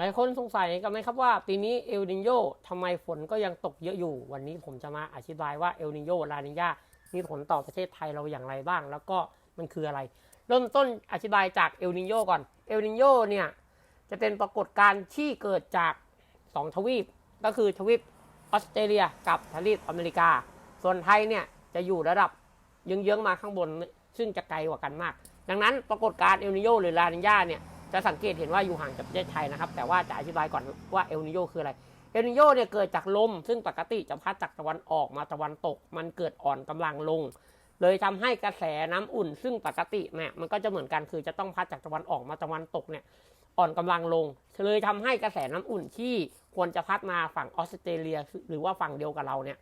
หลายคนสงสัยกันไหมครับว่า ปีนี้เอลนิโยทำไมฝนก็ยังตกเยอะอยู่ วันนี้ผมจะมาอธิบายว่าเอลนิโยลานิญามีผลต่อประเทศไทยเราอย่างไรบ้าง แล้วก็มันคืออะไร เริ่มต้นอธิบายจากเอลนิโยก่อนเอลนิโยเนี่ยจะเป็นปรากฏการณ์ที่เกิดจาก 2 ทวีป ก็คือทวีปออสเตรเลียกับทวีปอเมริกา ส่วนไทยเนี่ยจะอยู่ระดับเยื้องๆมาข้างบนซึ่งจะไกลกว่ากันมาก ดังนั้นปรากฏการณ์เอลนิโยหรือลานิญาเนี่ย จะสังเกตเห็นว่าอยู่ห่างจากประเทศไทยนะครับ แต่ว่าจะอธิบายก่อนว่าเอลนิโยคืออะไร เอลนิโยเนี่ยเกิดจากลม ซึ่งปกติจะพัดจากตะวันออกมาตะวันตก มันเกิดอ่อนกำลังลง เลยทำให้กระแสน้ำอุ่น ซึ่งปกติเนี่ยมันก็จะเหมือนกันคือจะต้องพัดจากตะวันออกมาตะวันตกเนี่ยอ่อนกำลังลง เลยทำให้กระแสน้ำอุ่นที่ควรจะพัดมาฝั่งออสเตรเลีย หรือว่าฝั่งเดียวกับเราเนี่ย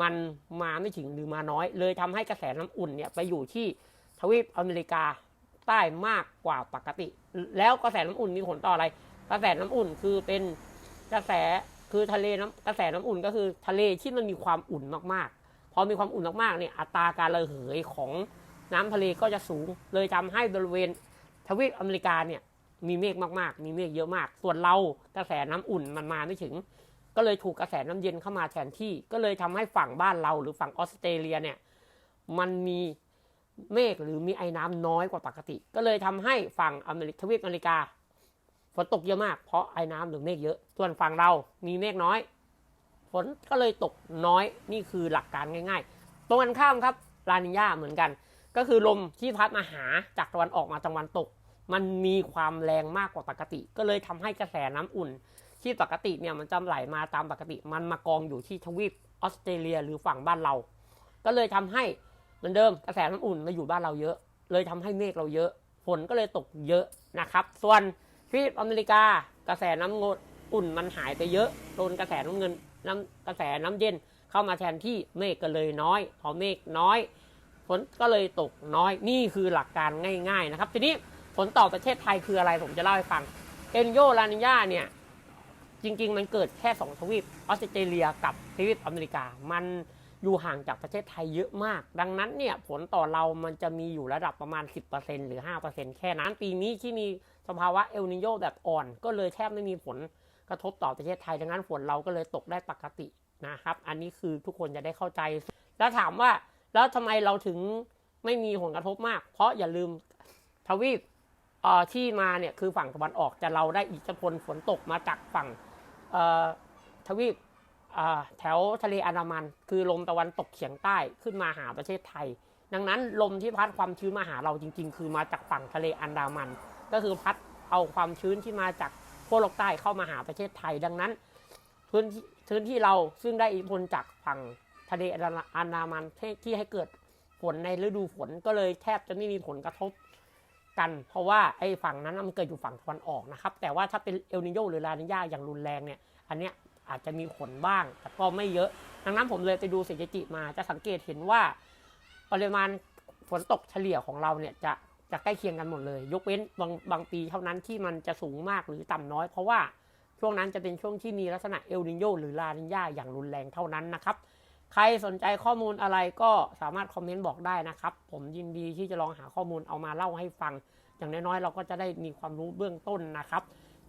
มันมาไม่ถึงหรือมาน้อย เลยทำให้กระแสน้ำอุ่นเนี่ยไปอยู่ที่ทวีปอเมริกา ใต้มากกว่าปกติ แล้วกระแสน้ำอุ่นมีผลต่ออะไร กระแสน้ำอุ่นคือเป็นกระแสคือทะเลน้ำกระแสน้ำอุ่นก็คือทะเลที่มันมีความอุ่นมากๆ พอมีความอุ่นมากๆเนี่ยอัตราการระเหยของน้ำทะเลก็จะสูง เลยทำให้บริเวณทวีปอเมริกาเนี่ยมีเมฆมากๆ มีเมฆเยอะมาก ส่วนเรากระแสน้ำอุ่นมันมาไม่ถึง ก็เลยถูกกระแสน้ำเย็นเข้ามาแทนที่ ก็เลยทำให้ฝั่งบ้านเราหรือฝั่งออสเตรเลียเนี่ย มันมี เมฆหรือมีไอ้น้ำน้อยกว่าปกติ ก็เลยทำให้ฝั่งอเมริกทวีปอเมริกาฝนตกเยอะมาก เพราะไอ้น้ำหรือเมฆเยอะ ส่วนฝั่งเรามีเมฆน้อย ฝนก็เลยตกน้อยนี่คือหลักการง่ายๆ ตรงกันข้ามครับลานิญาเหมือนกัน ก็คือลมที่พัดมาหาจากตะวันออกมาตะวันตก มันมีความแรงมากกว่าปกติ ก็เลยทำให้กระแสน้ำอุ่น ที่ปกติเนี่ยมันจะไหลมาตามปกติ มันมากองอยู่ที่ทวีปออสเตรเลียหรือฝั่งบ้านเรา ก็เลยทำให้ เหมือนเดิมกระแสน้ำอุ่นมาอยู่บ้านเราเยอะ เลยทำให้เมฆเราเยอะฝนก็เลยตกเยอะนะครับ ส่วนทวีปอเมริกากระแสน้ำงดอุ่นมันหายไปเยอะโดนกระแสน้ำเงินน้ำกระแสน้ำเย็นเข้ามาแทนที่เมฆก็เลยน้อยพอเมฆน้อยฝนก็เลยตกน้อยนี่คือหลักการง่าย ๆ นะครับ ทีนี้ผลต่อประเทศไทยคืออะไรผมจะเล่าให้ฟังเอนโยลานิญาเนี่ยจริง ๆ มันเกิดแค่ 2 ทวีปออสเตรเลียกับทวีปอเมริกามัน อยู่ห่างจากประเทศไทยเยอะมาก ดังนั้นเนี่ยผลต่อเรามันจะมีอยู่ระดับประมาณ 10%หรือ 5%แค่นั้นปีนี้ที่มีสภาวะเอลนิโยแบบอ่อน ก็เลยแทบไม่มีผลกระทบต่อประเทศไทย ดังนั้นฝนเราก็เลยตกได้ปกตินะครับ อันนี้คือทุกคนจะได้เข้าใจ แล้วถามว่าแล้วทำไมเราถึงไม่มีผลกระทบมาก เพราะอย่าลืมทวีปที่มาเนี่ยคือฝั่งตะวันออกจะเราได้อิทธิพลฝนตกมาจากฝั่งทวีป แถวทะเลอันดามัน คือลมตะวันตกเฉียงใต้ขึ้นมาหาประเทศไทย ดังนั้นลมที่พัดความชื้นมาหาเราจริง ๆ คือมาจากฝั่งทะเลอันดามัน ก็คือพัดเอาความชื้นที่มาจากขั้วโลกใต้เข้ามาหาประเทศไทย ดังนั้นพื้นที่พื้นที่เราซึ่งได้อิทธิพลจากฝั่งทะเลอันดามันที่ที่ให้เกิดฝนในฤดูฝนก็เลยแทบจะไม่มีผลกระทบกัน เพราะว่าไอ้ฝั่งนั้นมันเกิดอยู่ฝั่งตะวันออกนะครับ แต่ว่าถ้าเป็นเอลนิโยหรือลานิญาอย่างรุนแรงเนี่ย อันเนี้ย อาจจะมีผลบ้าง แต่ก็ไม่เยอะ ดังนั้นผมเลยไปดูเศรษฐกิจมาจะสังเกตเห็นว่าปริมาณฝนตกเฉลี่ยของเราเนี่ยจะจะใกล้เคียงกันหมดเลย ยกเว้นบางบางปีเท่านั้นที่มันจะสูงมากหรือต่ำน้อย เพราะว่าช่วงนั้นจะเป็นช่วงที่มีลักษณะเอลนิโยหรือลานิญาอย่างรุนแรงเท่านั้นนะครับ ใครสนใจข้อมูลอะไรก็สามารถคอมเมนต์บอกได้นะครับ ผมยินดีที่จะลองหาข้อมูลเอามาเล่าให้ฟัง อย่างน้อยๆ เราก็จะได้มีความรู้เบื้องต้นนะครับ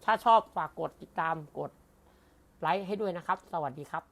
ถ้าชอบฝากกดติดตามกด ไลค์ให้ด้วยนะครับ สวัสดีครับ